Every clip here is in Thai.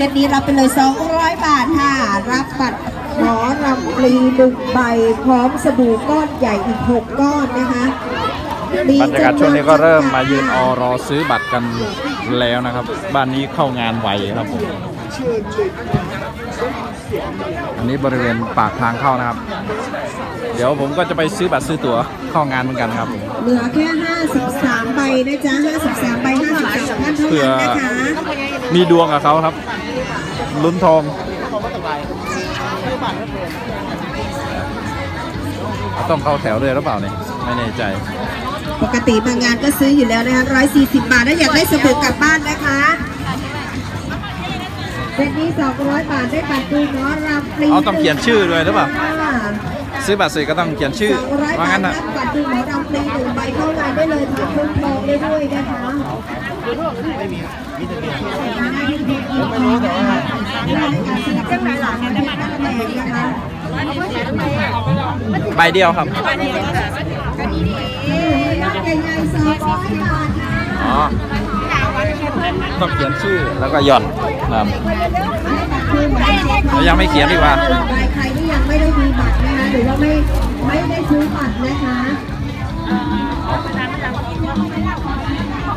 เซตนี้รับไปเลย200 บาทค่ะ รับบัตรหมอรำปลีหนึ่งใบ พร้อมสบู่ก้อนใหญ่อีก 6 ก้อนนะคะมีบรรยากาศช่วงนี้ก็เริ่มมายืนออรอซื้อบัตรกันแล้วนะครับ บ้านนี้เข้างานไวครับผม อันนี้บริเวณปากทางเข้านะครับ เดี๋ยวผมก็จะไปซื้อบัตรซื้อตั๋วเข้างานเหมือนกันครับผมเหลือแค่ 53ใบนะจ๊ะ53ใบ53ท่านเท่าเพื่อนั้นนะคะมีดวงกับเขาครับ ลุ้นทองต้องเข้าแถวเลยหรือเปล่าเนี่ยไม่แน่ใจ ปกติบางงานก็ซื้ออยู่แล้วนะคะ140 บาทถ้าอยากได้สบู่กลับบ้านนะคะ เซตนี้200 บาทได้บัตรดูหมอรำปลีเอาต้องเขียนชื่อด้วยหรือเปล่าค่ะซื้อบัตรเสร็จก็ต้องเขียนชื่อ200ว่าบาทงั้นรันะบบัตรดูหมอรำปลีหนึ่งใบเข้างานได้เลยค่ะคุ้มครองได้ด้วยนะคะไม่รู้แต่ว่าจังไหนหลังกันได้มาได้แดงนะคะใบเดียวครับน้องใหญ่ๆสองร้อยบาทค่ะ อ๋อ ต้องเขียนชื่อแล้วก็หย่อนนะครับแล้วยังไม่เขียนดีกว่า ใครที่ยังไม่ได้มีบัตรนะคะหรือว่าไม่ไม่ได้ซื้อบัตรนะคะ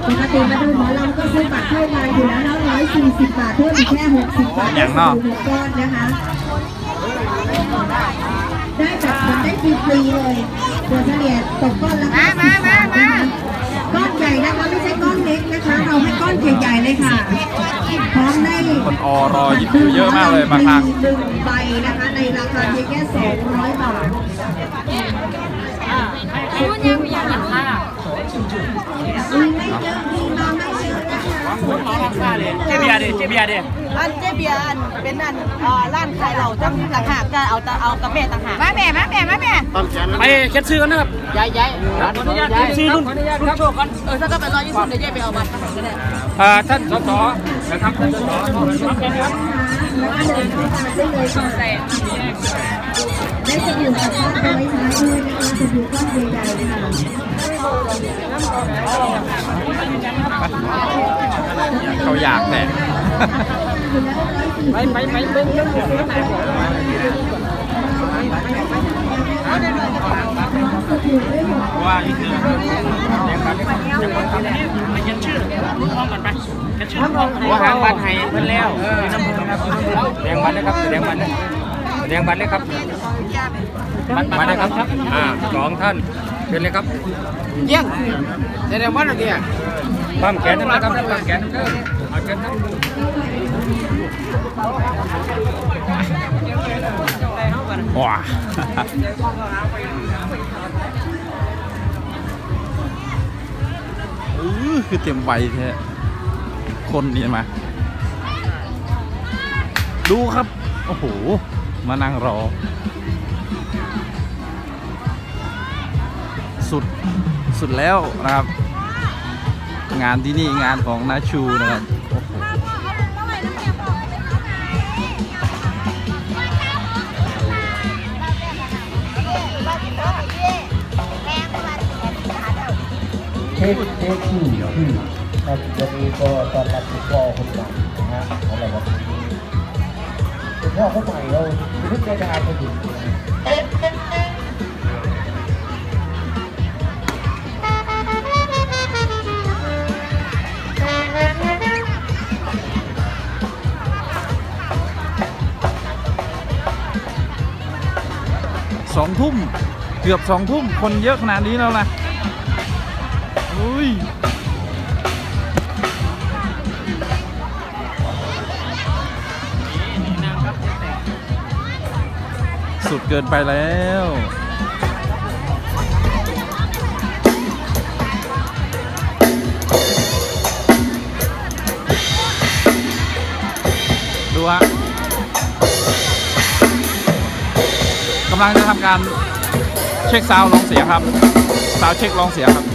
ปกติมาดูหมอลำก็ซื้อบัตรเข้างานอยู่แล้วนะ140บาทเพิ่มอีกแค่60บาทอย่างนอก หกก้อนนะคะ ได้แบบเหมือนได้ฟรีๆเลยตัวเฉลี่ยตกก้อนละมามามามา ก้อนใหญ่ นะคะไม่ใช่ก้อนเล็กนะคะ เราให้ก้อนใหญ่ๆเลยค่ะ พร้อมได้คนออรออยู่เยอะมากเลยบางครั้ง หนึ่งใบนะคะในราคาเพียงแค่200บาท ดิเจเบียร์ดิอันเจเบียร์อันเป็นอันเอ่อร้านขายเหล้าตั้งราคาก็เอาแต่เอากระเบะต่างหากมาแม่มาแม่มาแม่ไปเช็ดชื่อกันนะครับย้ายย้ายขออนุญาตเช็ดชื่อรุ่นรุ่นโชคกันเออถ้าก็เป็นร้อยยี่สิบเดี๋ยวเจ๊ไปเอาบัตรก็ได้อ่าท่านสสนะครับท่านสสครับ แค่นี้ครับแล้วก็เดินเข้ามาได้เลยค่ะได้สบู่กับข้าวไว้ใช้ด้วยนะคะสบู่ก้อนใหญ่ๆเลยค่ะเขาอยากแน่ไปไปไปเบิ้งเบิ้งเบิ้งไหนว่าอีกคือไปเช็ดชื่อรุ่นห้องกันไปเช็ดชื่อรุ่นห้องว่าหางบัตรให้เพิ่นแล้วน้ำมันครับแดงบัตรนะครับแดงบัตรแดงบั ตรเลยครับบัตรบัตรเลยครับ อ่าสองท่านเป็นเลยครับเยี่ยงเดี๋ยววันอะไรอะความแขนนั่นนะครับความแขนนั่นเด้อเอาแขนนั่นว้าเออคือเต็มใบแท้คนนี่มา ดูครับ โอ้โห มานั่งรอ สุด สุดแล้วนะครับ งานที่นี่งานของนาชูนะครับโอ้โหเทคเทคที่ที่ครับวันนี้ก็ตอนรับคุณพ่อคนใหม่นะฮะของเราวั นนี้คุณพ่อคนใหม่เราเพิ่งจะงานไปถึงสองทุ่ม เกือบสองทุ่ม คนเยอะขนาดนี้แล้วนะอุ้ย สุดเกินไปแล้วดูฮะกำลังจะทำการเช็คซาวด์ลองเสียงครับ ซาวด์เช็คลองเสียงครับ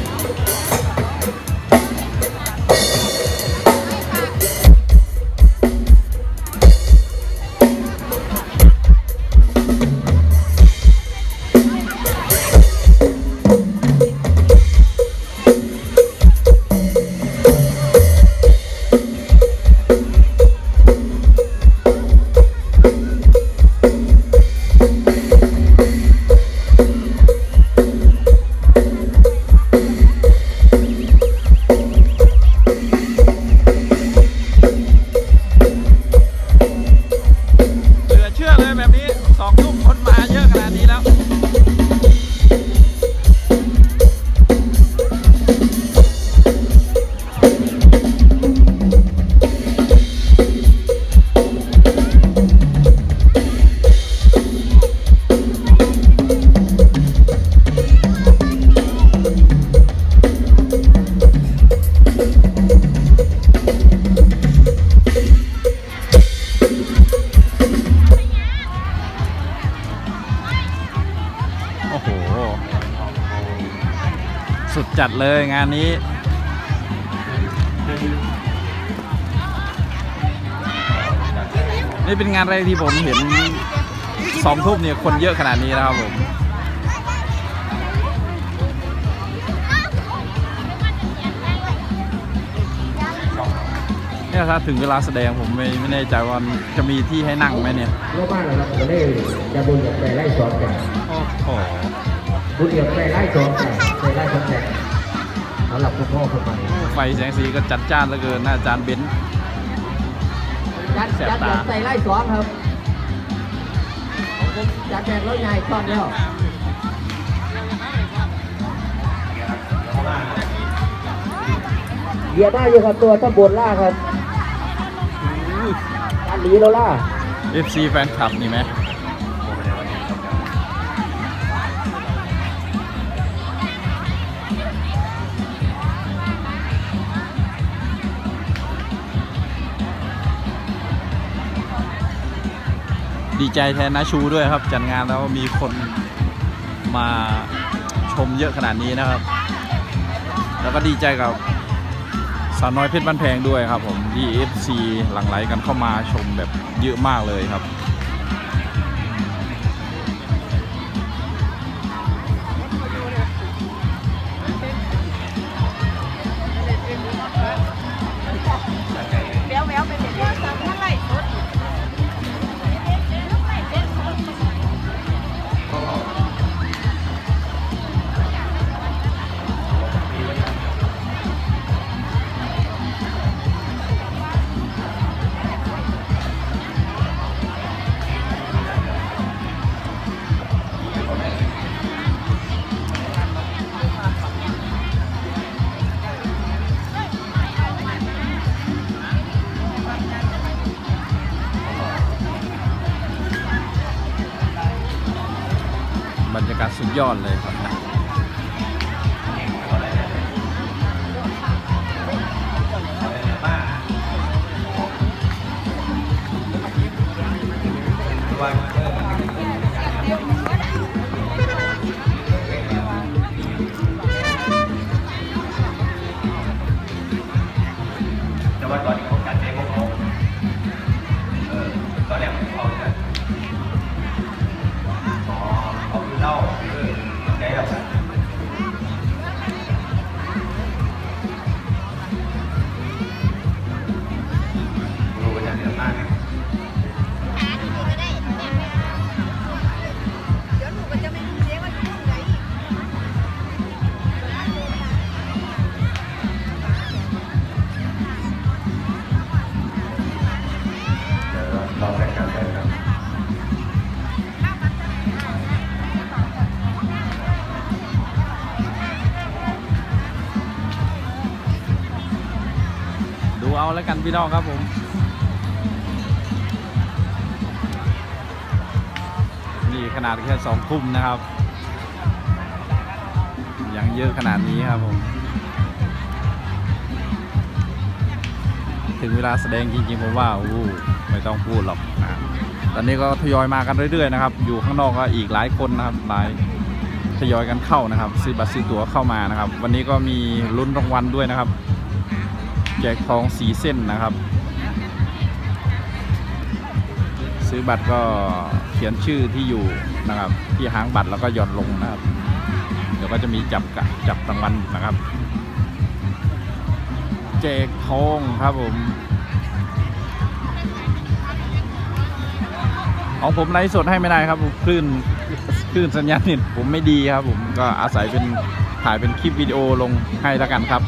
ุดจัดเลยงานนี้ นี่เป็นงานแรกที่ผมเห็นสองทุ่มเนี่ยคนเยอะขนาดนี้นะครับผมเนี่ยถ้าถึงเวลาแสดงผมไม่ไม่แน่ใจว่าจะมีที่ให้นั่งไหมเนี่ยเมื่อบ้านเราครับจะได้จะบุญกับใจไล่สอนกันโอ้โห บุญเดียวใจไล่สอนกันใจไล่สอนกันสำหรับคุณพ่อคนใหม่ไฟแสงสีก็จัดจ้านเหลือเกินนะอาจารย์เบนซ์ยัดแสบยัดตายัดใจไล่สอนครับของผมยัดแจกรถใหญ่ตอนเดียวเหยียบได้อยู่ครับตัวถ้าบนล่าครับอันนี้แล้วล่า FC แฟนคลับนี่ไหม ดีใจแทนนาชูด้วยครับ จัดงานแล้วมีคนมาชมเยอะขนาดนี้นะครับ แล้วก็ดีใจกับสาวน้อยเพชรบ้านแพงด้วยครับผมที่ FC หลั่งไหลกันเข้ามาชมแบบเยอะมากเลยครับ บรรยากาศสุดยอดเลยครับว่า เอาแล้วกันพี่น้องครับผมนี่ขนาดแค่สองทุ่มนะครับ ยังเยอะขนาดนี้ครับผม ถึงเวลาแสดงจริงๆผมว่าอู้ไม่ต้องพูดหรอกนะตอนนี้ก็ทยอยมากันเรื่อยๆนะครับ อยู่ข้างนอกก็อีกหลายคนนะครับหลายทยอยกันเข้านะครับซื้อบัตรซื้อตั๋วเข้ามานะครับ วันนี้ก็มีลุ้นรางวัลด้วยนะครับ แจกทองสีเส้นนะครับ ซื้อบัตรก็เขียนชื่อที่อยู่นะครับ ที่หางบัตรแล้วก็หย่อนลงนะครับ เดี๋ยวก็จะมีจับกะจับรางวัลนะครับ แจกทองครับผมของผมไลฟ์สดให้ไม่ได้ครับคลื่นคลื่นสัญญาณเน็ตผมไม่ดีครับผมก็อาศัยเป็นถ่ายเป็นคลิปวิดีโอลงให้แล้วกันครับ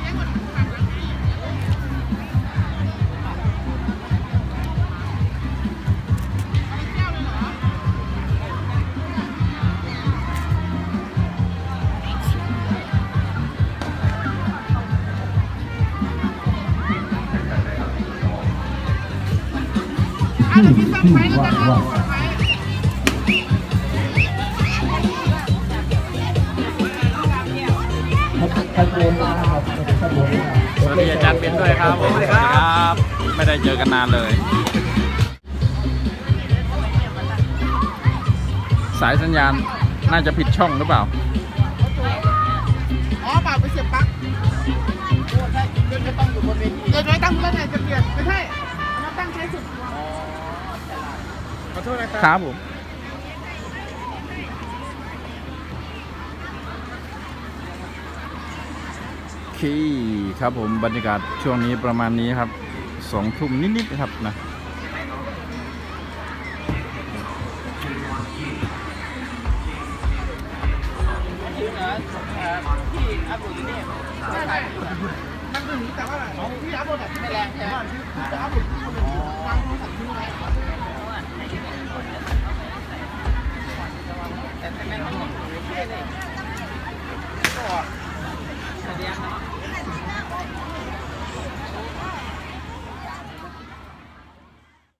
ขบวนมาครับขบวนมาสวัสดีอาจารย์เป็นด้วยครับสวัสดีครับ ไม่ได้เจอกันนานเลย สายสัญญาณน่าจะผิดช่องหรือเปล่า อ๋อเปล่าไปเสียบปลั๊กจะต้องอยู่บนเวทีเดี๋ยวตั้งเพื่อนไหนจะเปลี่ยนไม่ใช่มาตั้งใช้สุด ขอโทษนะครับครับผม โอเคครับผมบรรยากาศช่วงนี้ประมาณนี้ครับสองทุ่มนิดๆครับนะที่อัพโหลดอยู่นี่มันถึงแต่ว่าของพี่อัพโหลดไม่แรงใช่ไหมแต่อัพโหลดที่คนอื่นวางโทรศัพท์ทิ้งไว้ แต่แต่ไม่ต้องหมดเลยไม่ได้เลยก็เสียงเนาะ